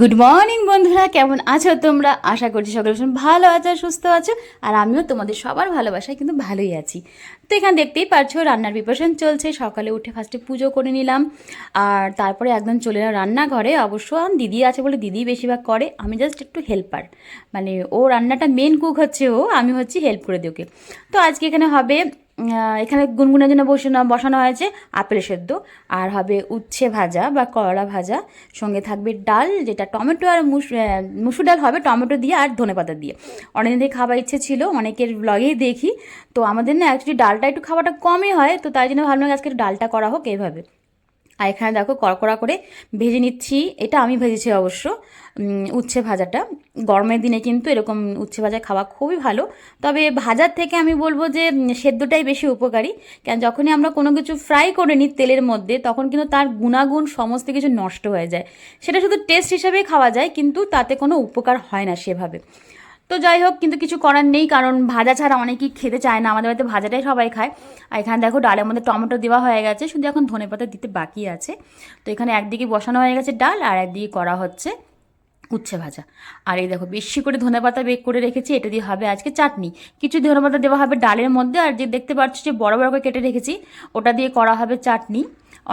Good morning বন্ধুরা। কেমন আছো তোমরা? আশা করছি সকলে ভালো আছো, সুস্থ আছো। আর আমিও তোমাদের সবার ভালোবাসায় কিন্তু ভালোই আছি। তো এখানে দেখতেই পারছ, রান্নার প্রিপারেশন চলছে। সকালে উঠে ফার্স্টে পুজো করে নিলাম। আর তারপরে একদম চলে এলাম রান্নাঘরে। অবশ্য দিদি আছে বলে দিদি বেশিরভাগ করে। আমি জাস্ট একটু হেল্পার মানে ও রান্নাটা মেন কুক হচ্ছে ও, আমি হচ্ছি হেল্প করে দিই ওকে। তো আজকে এখানে হবে এখানে গুনগুনের জন্য বসানো বসানো হয়েছে আপেল সেদ্ধ, আর হবে উচ্ছে ভাজা বা করলা ভাজা। সঙ্গে থাকবে ডাল, যেটা টমেটো আর মুস মুসুর ডাল হবে টমেটো দিয়ে আর ধনে পাতা দিয়ে। অনেকদিন খাবার ইচ্ছে ছিল, অনেকের ব্লগেই দেখি। তো আমাদের না অ্যাকচুয়ালি ডালটা একটু খাওয়াটা কমই হয়, তো তাই জন্য ভাবলাম আজকে ডালটা করা হোক এইভাবে। আর এখানে দেখো কড়কড়া করে ভেজে নিচ্ছি। এটা আমি ভেজেছি অবশ্য। উচ্ছে ভাজাটা। গরমের দিনে কিন্তু এরকম উচ্ছে ভাজা খাওয়া খুবই ভালো। তবে ভাজার থেকে আমি বলব যে সেদ্ধটাই বেশি উপকারী। কেন, যখনই আমরা কোনো কিছু ফ্রাই করে নিই তেলের মধ্যে, তখন কিন্তু তার গুণাগুণ সমস্ত কিছু নষ্ট হয়ে যায়। সেটা শুধু টেস্ট হিসাবেই খাওয়া যায়, কিন্তু তাতে কোনো উপকার হয় না সেভাবে। তো যাই হোক কিন্তু কিছু করার নেই, কারণ ভাজা ছাড়া অনেকেই খেতে চায় না। আমাদের বাড়িতে ভাজাটাই সবাই খায়। আর এখানে দেখো, ডালের মধ্যে টমেটো দেওয়া হয়ে গেছে, শুধু এখন ধনেপাতা দিতে বাকি আছে। তো এখানে একদিকে বসানো হয়ে গেছে ডাল, আর একদিকে করা হচ্ছে উচ্ছে ভাজা। আর এই দেখো, বেশি করে ধনেপাতা বেক করে রেখেছি, এটা দিয়ে হবে আজকে চাটনি। কিছু ধনেপাতা দেওয়া হবে ডালের মধ্যে, আর যে দেখতে পাচ্ছ যে বড় বড় করে কেটে রেখেছি, ওটা দিয়ে করা হবে চাটনি।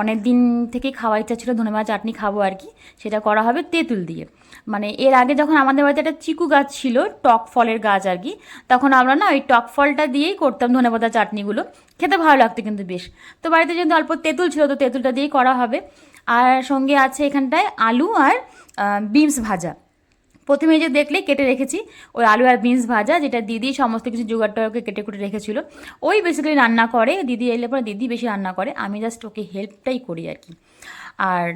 অনেক দিন থেকে খাওয়ার ইচ্ছা ছিল ধনেপাতা চাটনি খাব আর কি। সেটা করা হবে তেঁতুল দিয়ে। মানে এর আগে যখন আমাদের বাড়িতে একটা চিকু গাছ ছিল, টক ফলের গাছ আর কি, তখন আমরা না ওই টক ফলটা দিয়েই করতাম ধনেপাতা চাটনিগুলো। খেতে ভালো লাগতো কিন্তু বেশ। তো বাড়িতে যেহেতু অল্প তেঁতুল ছিল, তো তেঁতুলটা দিয়েই করা হবে। আর সঙ্গে আছে এখানটায় আলু আর বিনস ভাজা। প্রথমে যে দেখলে কেটে রেখেছি, ওই আলু আর বিনস ভাজা, যেটা দিদি সমস্ত কিছু জোগাড়টাকে কেটে কুটে রেখেছিল। ওই বেসিক্যালি রান্না করে, দিদি এলে পরে দিদি বেশি রান্না করে, আমি জাস্ট ওকে হেল্পটাই করি আর কি। আর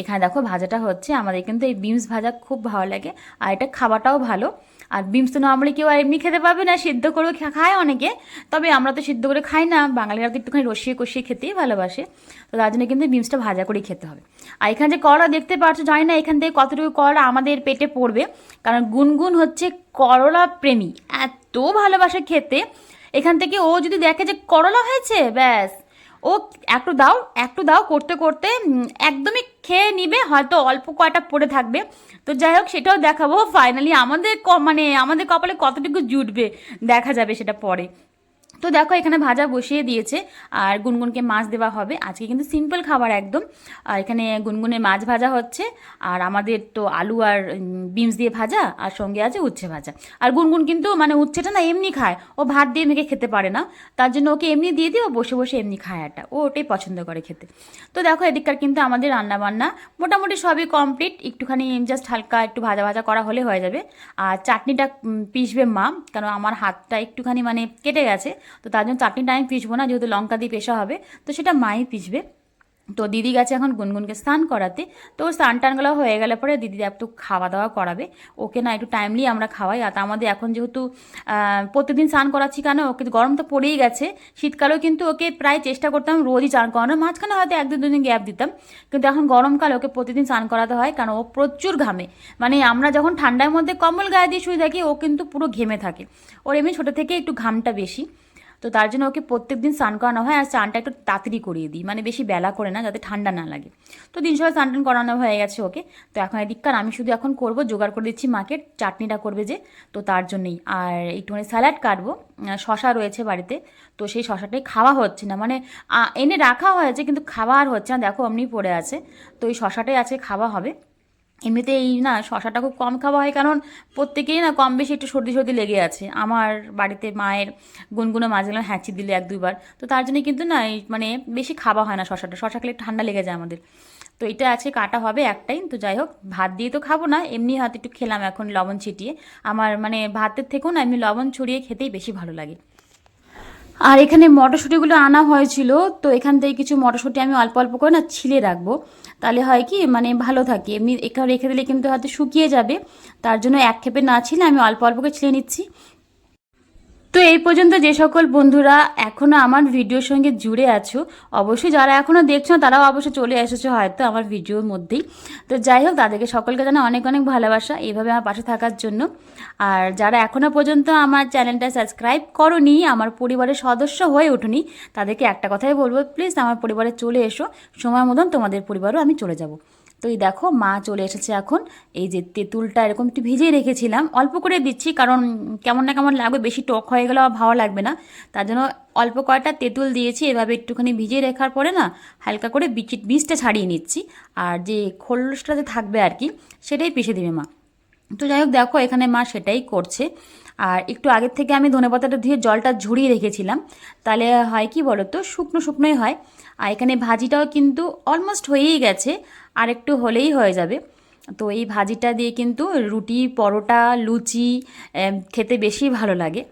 এখানে দেখো ভাজাটা হচ্ছে, আমাদের কিন্তু এই বিনস ভাজা খুব ভালো লাগে, আর এটা খাওয়াটাও ভালো। আর বিমস তো নর্মালি কেউ এমনি খেতে পারবে না, সিদ্ধ করে খা- খায় অনেকে। তবে আমরা তো সিদ্ধ করে খাই না, বাঙালিরা তো একটুখানি রসিয়ে কষিয়ে খেতেই ভালোবাসে। তো তার জন্য কিন্তু বিমসটা ভাজা করেই খেতে হবে। আর এখানে যে করলা দেখতে পাচ্ছ, জানি না এখান থেকে কতটুকু করলা আমাদের পেটে পড়বে, কারণ গুনগুন হচ্ছে করলা প্রেমী। এত ভালোবাসে খেতে। এখান থেকে ও যদি দেখে যে করলা হয়েছে, ব্যাস। ও একটু দাও একটু দাও করতে করতে একদমই খেয়ে নিবে, হয়তো অল্প কয়টা পড়ে থাকবে। তো যাই হোক, সেটাও দেখাবো। ফাইনালি আমাদের মানে আমাদের কপালে কতটুকু জুটবে, দেখা যাবে সেটা পরে। তো দেখো, এখানে ভাজা বসিয়ে দিয়েছে, আর গুনগুনকে মাছ দেওয়া হবে। আজকে কিন্তু সিম্পল খাবার একদম। আর এখানে গুনগুনের মাছ ভাজা হচ্ছে, আর আমাদের তো আলু আর বিমস দিয়ে ভাজা, আর সঙ্গে আছে উচ্ছে ভাজা। আর গুনগুন কিন্তু মানে উচ্ছেটা না এমনি খায়, ও ভাত দিয়ে মেখে খেতে পারে না। তার জন্য ওকে এমনি দিয়ে দিয়ে ও বসে বসে এমনি খায় একটা ও ওটাই পছন্দ করে খেতে। তো দেখো, এদিককার কিন্তু আমাদের রান্না বান্না মোটামুটি সবই কমপ্লিট। একটুখানি জাস্ট হালকা একটু ভাজা ভাজা করা হলে হয়ে যাবে। আর চাটনিটা পিসবে মা কারণ আমার হাতটা একটুখানি মানে কেটে গেছে। তো তার জন্য চাটনিটা আমি পিসবো না, যেহেতু লঙ্কা দিয়ে পেশা হবে, তো সেটা মাই পিসবে তো দিদি গেছে এখন গুনগুনকে স্নান করাতে, তো স্নান টানগুলো হয়ে গেলে পরে দিদি একটু খাওয়া দাওয়া করাবে। ওকে না একটু টাইমলি আমরা খাওয়াই, আর আমাদের এখন যেহেতু প্রতিদিন স্নান করাচ্ছি কেন, ওকে গরম তো পড়েই গেছে। শীতকালেও কিন্তু ওকে প্রায় চেষ্টা করতাম রোজই স্নান করানোর মাঝখানে হয়তো এক দুদিন গ্যাপ দিতাম, কিন্তু এখন গরমকাল ওকে প্রতিদিন স্নান করাতে হয়, কারণ ও প্রচুর ঘামে। মানে আমরা যখন ঠান্ডার মধ্যে কম্বল গায়ে দিয়ে শুয়ে থাকি, ও কিন্তু পুরো ঘেমে থাকে। ওর এমনি ছোটো থেকে একটু ঘামটা বেশি। তো তার জন্য ওকে প্রত্যেক দিন স্নান করানো হয় আর স্নানটা একটু তাড়াতাড়ি করিয়ে দিই। মানে বেশি বেলা করে না, যাতে ঠান্ডা না লাগে। তো দিন সবাই স্নান টান করানো হয়ে গেছে ওকে। তো এখন এদিককার আমি শুধু এখন করব, জোগাড় করে দিচ্ছি মাকে, চাটনিটা করবে যে, তো তার জন্যই। আর একটুখানি স্যালাড কাটবো শশা রয়েছে বাড়িতে, তো সেই শশাটাই খাওয়া হচ্ছে না। মানে এনে রাখা হয়েছে, কিন্তু খাওয়া আর হচ্ছে না। দেখো অমনি পড়ে আছে। তো এই শশাটাই আছে খাওয়া হবে। এমনিতে এই না শশাটা খুব কম খাওয়া হয়, কারণ প্রত্যেকেই না কম বেশি একটু সর্দি সর্দি লেগে আছে। আমার বাড়িতে মায়ের গুনগুনো মাঝে মাঝে হ্যাঁচি দিলে এক দুইবার। তো তার জন্য কিন্তু না মানে বেশি খাওয়া হয় না শশাটা। শশা খেলে ঠান্ডা লেগে যায় আমাদের। তো এটা আছে কাটা হবে একটাই। তো যাই হোক, ভাত দিয়ে তো খাব না, এমনি হয়তো একটু খেলাম এখন লবণ ছিটিয়ে। আমার মানে ভাতের থেকেও না এমনি লবণ ছড়িয়ে খেতেই বেশি ভালো লাগে। আর এখানে মটরশুঁটিগুলো আনা হয়েছিল, তো এখান থেকে কিছু মটরশুঁটি আমি অল্প অল্প করে না ছিলে রাখব। তাহলে হয় কি মানে ভালো থাকে। এমনি এখানে রেখে দিলে কিন্তু হয়তো শুকিয়ে যাবে। তার জন্য এক খেপে না ছিলে আমি অল্প অল্প করে ছিলে নিচ্ছি। তো এই পর্যন্ত যে সকল বন্ধুরা এখনও আমার ভিডিওর সঙ্গে জুড়ে আছো, অবশ্যই যারা এখনও দেখছ তারাও অবশ্যই চলে এসেছ হয়তো আমার ভিডিওর মধ্যেই। তো যাই হোক, তাদেরকে সকলকে জানা অনেক অনেক ভালোবাসা এইভাবে আমার পাশে থাকার জন্য। আর যারা এখনও পর্যন্ত আমার চ্যানেলটা সাবস্ক্রাইব করনি, আমার পরিবারের সদস্য হয়ে ওঠুনি, তাদেরকে একটা কথাই বলব, প্লিজ আমার পরিবারে চলে এসো, সময় মতন তোমাদের পরিবারও আমি চলে যাব। তো এই দেখো মা চলে এসেছে এখন। এই যে তেঁতুলটা এরকম একটু ভিজিয়ে রেখেছিলাম। অল্প করে দিচ্ছি কারণ কেমন না কেমন লাগবে, বেশি টক হয়ে গেলে ভালো লাগবে না। তার জন্য অল্প কয়টা তেঁতুল দিয়েছি, এভাবে একটুখানি ভিজিয়ে রাখার পরে না হালকা করে বীজ বীজটা ছাড়িয়ে নিচ্ছি। আর যে খোলসটা যে থাকবে আর কি, সেটাই পিষে দেবে মা। তো যাই হোক দেখো, এখানে মা সেটাই করছে। আর একটু আগের থেকে আমি ধনে পাতাটা ধুয়ে জলটা ঝরিয়ে রেখেছিলাম, তাহলে হয় কি বলো তো শুকনো শুকনোই হয়। আর এখানে ভাজিটাও কিন্তু অলমোস্ট হয়েই গেছে, আর একটু হলেই হয়ে যাবে। তো এই ভাজিটা দিয়ে কিন্তু রুটি, পরোটা, লুচি খেতে বেশি ভালো লাগে।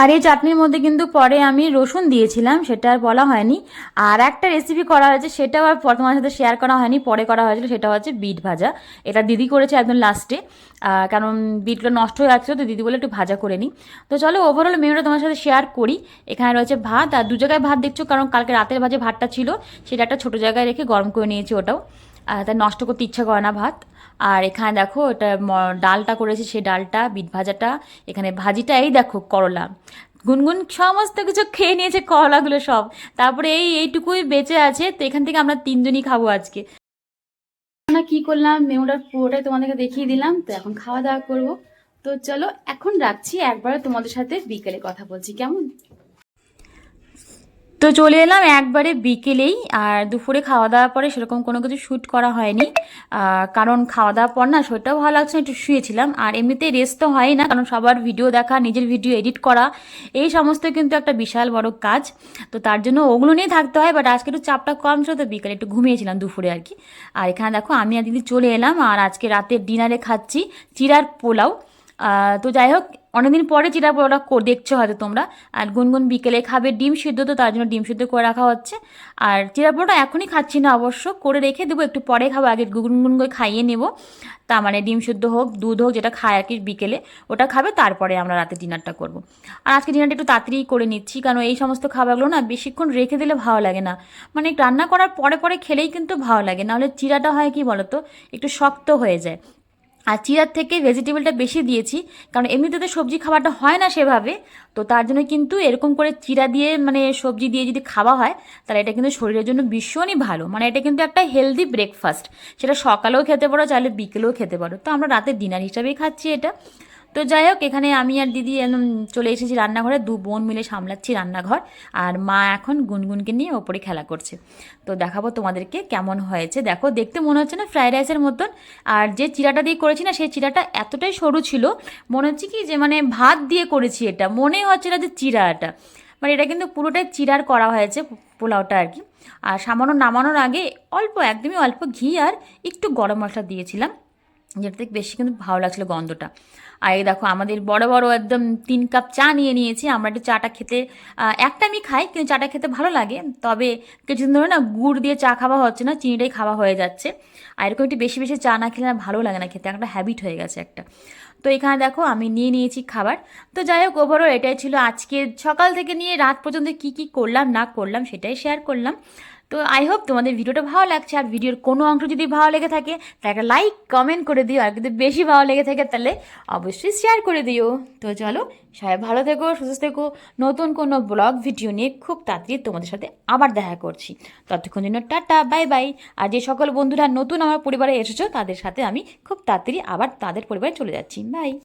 আর এই চাটনির মধ্যে কিন্তু পরে আমি রসুন দিয়েছিলাম, সেটা আর বলা হয়নি। আর একটা রেসিপি করা হয়েছে, সেটাও আর তোমার সাথে শেয়ার করা হয়নি, পরে করা হয়েছিল, সেটা হচ্ছে বিট ভাজা। এটা দিদি করেছে একদম লাস্টে কারণ বিটগুলো নষ্ট হয়ে যাচ্ছিল, তো দিদি বলে একটু ভাজা করে নিই। তো চলো ওভারঅল মেনুটা তোমার সাথে শেয়ার করি। এখানে রয়েছে ভাত, আর দু জায়গায় ভাত দেখছ, কারণ কালকে রাতের ভাজে ভাতটা ছিল, সেটা একটা ছোটো জায়গায় রেখে গরম করে নিয়েছি ওটাও। তাই নষ্ট করতে ইচ্ছা করে না ভাত। আর এখানে দেখো এটা ডালটা করেছি, সেই ডালটা, বিট ভাজাটা, এখানে ভাজিটা, এই দেখো করলা। গুনগুন সমস্ত কিছু খেয়ে নিয়েছে, করলাগুলো সব। তারপরে এই এইটুকুই বেঁচে আছে, তো এখান থেকে আমরা তিনজনই খাব আজকে। আমরা কি করলাম মেনুটার পুরোটাই তোমাদেরকে দেখিয়ে দিলাম, তো এখন খাওয়া দাওয়া করব। তো চলো, এখন রাখছি একবারে তোমাদের সাথে বিকেলে কথা বলছি, কেমন? তো চলে এলাম একবারে বিকেলেই, আর দুপুরে খাওয়া দাওয়ার পরে সেরকম কোনো কিছু শ্যুট করা হয়নি। কারণ খাওয়া দাওয়ার পর না শরীরটাও ভালো লাগছে একটু শুয়েছিলাম। আর এমনিতেই রেস্ট তো হয় না, কারণ সবার ভিডিও দেখা, নিজের ভিডিও এডিট করা, এই সমস্ত কিন্তু একটা বিশাল বড় কাজ। তো তার জন্য ওগুলো নিয়ে থাকতে হয় বাট আজকে একটু চাপটা কম ছিল, তো বিকেলে একটু ঘুমিয়েছিলাম দুপুরে আর কি। আর এখানে দেখো, আমি আর দিদি চলে এলাম, আর আজকে রাতের ডিনারে খাচ্ছি চিরার পোলাও। তো যাই হোক অনেকদিন পরে চিরা কর- দেখছ হয়তো তোমরা। আর গুনগুন বিকেলে খাবে ডিম সিদ্ধ, তো তার জন্য ডিম সিদ্ধ করে রাখা হচ্ছে। আর চিরা পোলাওটা এখনই খাচ্ছি না অবশ্য, করে রেখে দেবো, একটু পরে খাব। আগে গুনগুন করে খাইয়ে নেব। তা মানে ডিম সিদ্ধ হোক, দুধ হোক, যেটা খায় আর কি বিকেলে, ওটা খাবে, তারপরে আমরা রাতে ডিনারটা করব। আর আজকে ডিনারটা একটু তাড়াতাড়ি করে নিচ্ছি, কারণ এই সমস্ত খাবারগুলো না বেশিক্ষণ রেখে দিলে ভালো লাগে না। মানে রান্না করার পরে পরে খেলেই কিন্তু ভালো লাগে, নাহলে চিরাটা হয় কি বলতো? একটু শক্ত হয়ে যায়। আর চিরার থেকে ভেজিটেবলটা বেশি দিয়েছি, কারণ এমনিতে তো সবজি খাবারটা হয় না সেভাবে, তো তার জন্য কিন্তু এরকম করে চিরা দিয়ে মানে সবজি দিয়ে যদি খাওয়া হয়, তাহলে এটা কিন্তু শরীরের জন্য ভীষণই ভালো। মানে এটা কিন্তু একটা হেলদি ব্রেকফাস্ট সেটা সকালেও খেতে পারো, চাইলে বিকেলেও খেতে পারো। তো আমরা রাতে ডিনার হিসাবেই খাচ্ছি এটা। তো যাই হোক, এখানে আমি আর দিদি চলে এসেছি রান্নাঘরে। দু বোন মিলে সামলাচ্ছি রান্নাঘর আর মা এখন গুনগুনকে নিয়ে ওপরে খেলা করছে। তো দেখাবো তোমাদেরকে কেমন হয়েছে। দেখো, দেখতে মনে হচ্ছে না ফ্রাইড রাইসের মতন। আর যে চিরাটা দিয়ে করেছি না, সেই চিরাটা এতটাই সরু ছিল, মনে হচ্ছে কি যে মানে ভাত দিয়ে করেছি এটা। মনে হচ্ছে না যে চিরা এটা। মানে এটা কিন্তু পুরোটাই চিরার করা হয়েছে পোলাওটা আর কি। আর সামান্য নামানোর আগে অল্প, একদমই অল্প ঘি আর একটু গরম মশলা দিয়েছিলাম। যেটা থেকে বেশি কিন্তু ভালো লাগছিল গন্ধটা। আর এই দেখো, আমাদের বড় বড় একদম তিন কাপ চা নিয়ে নিয়েছি। আমরা একটু চাটা খেতে একটা আমি খাই, কিন্তু চাটা খেতে ভালো লাগে। তবে কিছুদিন ধরে না গুড় দিয়ে চা খাওয়া হচ্ছে না, চিনিটাই খাওয়া হয়ে যাচ্ছে। আর এরকম একটু বেশি বেশি চা না খেলে না ভালো লাগে না খেতে, একটা হ্যাবিট হয়ে গেছে একটা। তো এখানে দেখো, আমি নিয়ে নিয়েছি খাবার। তো যাই হোক ওভারঅল এটাই ছিল আজকে। সকাল থেকে নিয়ে রাত পর্যন্ত কি কি করলাম, না করলাম, সেটাই শেয়ার করলাম। তো আই হোপ তোমাদের ভিডিওটা ভালো লাগছে, আর ভিডিওর কোনো অংশ যদি ভালো লেগে থাকে, তাহলে একটা লাইক কমেন্ট করে দিও, আর যদি বেশি ভালো লেগে থাকে, তাহলে অবশ্যই শেয়ার করে দিও। তো চলো, সবাই ভালো থেকো, সুস্থ থেকো। নতুন কোনো ব্লগ ভিডিও নিয়ে খুব তাড়াতাড়ি তোমাদের সাথে আবার দেখা করছি। ততক্ষণ জন্য টাটা বাই বাই আর যে সকল বন্ধুরা নতুন আমার পরিবারে এসেছ, তাদের সাথে আমি খুব তাড়াতাড়ি আবার তাদের পরিবারে চলে যাচ্ছি। বাই